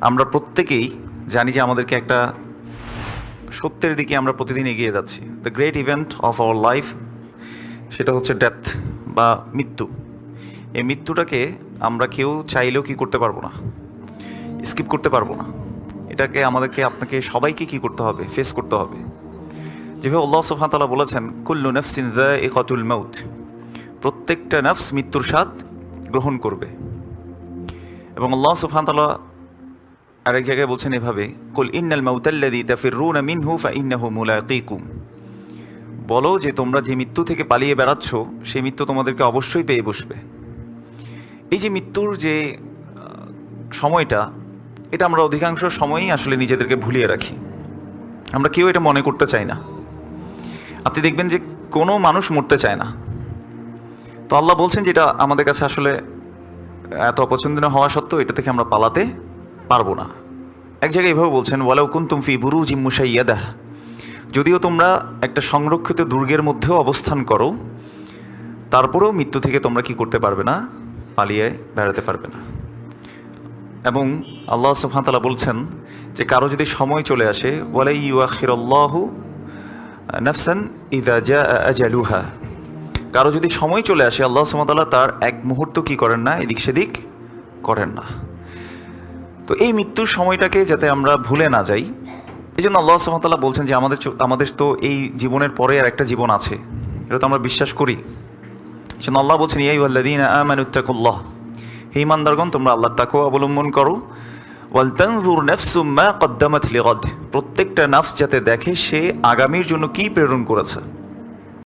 আমরা প্রত্যেকেই জানি যে আমাদেরকে একটা সত্যের দিকে আমরা প্রতিদিন এগিয়ে যাচ্ছি। The great event of our life সেটা হচ্ছে ডেথ বা মৃত্যু। এই মৃত্যুটাকে আমরা কেউ চাইলেও কি করতে পারব না। স্কিপ করতে পারব না। এটাকে আমাদেরকে, আপনাকে সবাইকে কি করতে হবে? ফেস করতে হবে। যেভাবে আল্লাহ সুবহানাহু বলেছেন, কুল্লু নফস ইন দ্য এ কতুল মাউত। প্রত্যেকটা নফস মৃত্যুর স্বাদ গ্রহণ করবে। এবং আল্লাহ সুবহানাহু আরেক জায়গায় বলছেন এভাবে, কুল ইন্নাল মাউতাল্লাযী তাফিররুনা মিনহু ফাইন্নাহু মুলাকীকুম। বলো যে তোমরা যে মৃত্যু থেকে পালিয়ে বেড়াচ্ছ, সেই মৃত্যু তোমাদেরকে অবশ্যই পেয়ে বসবে। এই যে মৃত্যুর যে সময়টা, এটা আমরা অধিকাংশ সময়ই আসলে নিজেদেরকে ভুলিয়ে রাখি। আমরা কেউ এটা মনে করতে চাই না। আপনি দেখবেন যে কোনো মানুষ মরতে চায় না। তো আল্লাহ বলছেন যে এটা আমাদের কাছে আসলে এত অপছন্দনীয় হওয়া সত্ত্বেও এটা থেকে আমরা পালাতে পারব না। এক জায়গায় এভাবে বলছেন, ওয়ালাউ কুন্তুম ফি বুরু জিম্মুসাইয়াদাহ যদিও তোমরা একটা সংরক্ষিত দুর্গের মধ্যেও অবস্থান করো, তারপরেও মৃত্যু থেকে তোমরা কি করতে পারবে না? পালিয়ে বেড়াতে পারবে না। এবং আল্লাহ সুবহানাহু বলছেন যে, কারও যদি সময় চলে আসে, ওয়ালাই ইউআখিরাল্লাহু নাফসান ইদা জা আজালুহা। কারও যদি সময় চলে আসে, আল্লাহ সুবহানাহু তার এক মুহূর্ত কি করেন না? এদিক সেদিক করেন না। তো এই মৃত্যুর সময়টাকে যাতে আমরা ভুলে না যাই, এই জন্য আল্লাহ সুবহানাহু বলছেন যে আমাদের আমাদের তো এই জীবনের পরে আর একটা জীবন আছে। এটা তো আমরা বিশ্বাস করি। এই জন্য আল্লাহ বলছেন ইয়াই আল্লাদিন আমানুত্তাকুল্লাহ হে ইমানদারগণ তোমরা আল্লাহর তাকেও অবলম্বন করো। ওয়াল তানজুর মা কদ্দামাত লিগাদ প্রত্যেকটা নাফস যাতে দেখে সে আগামীর জন্য কি প্রেরণ করেছে।